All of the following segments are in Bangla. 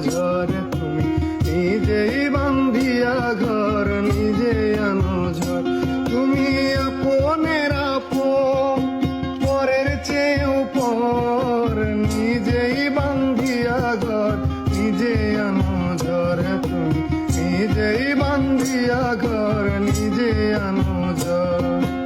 ঝড় তুমি নিজেই বান্ধিয়া ঘর, নিজে আনো ঝড়। তুমি আপনের আপন, পরের চেয়েও পর নিজেই বান্ধিয়া ঘর, নিজে আনো ঝড়। তুমি নিজেই বান্ধিয়া ঘর, নিজে আনো ঝড়।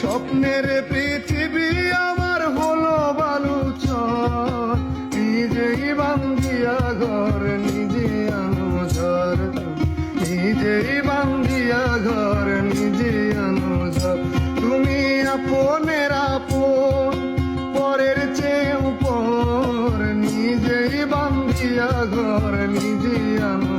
স্বপ্নের পৃথিবী আমার হলো বালুচর। নিজেই বান্ধিয়া ঘর, নিজে আনো ঝর নিজেই বান্ধিয়া ঘর, নিজে আনো ঝর তুমি আপনের আপন, পরের চেয়ে উপর। নিজেই বান্ধিয়া ঘর, নিজে আনো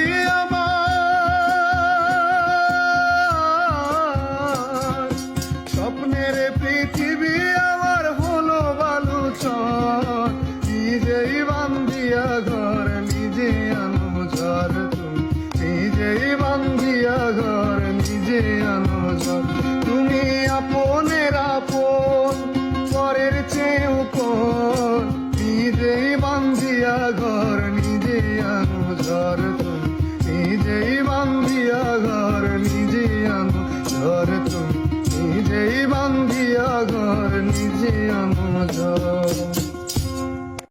ঝড় তুমি নিজেই বান্ধিয়া ঘর নিজে আনো ঘর তুমি নিজেই বান্ধিয়া ঘর নিজে আনো ঝড়।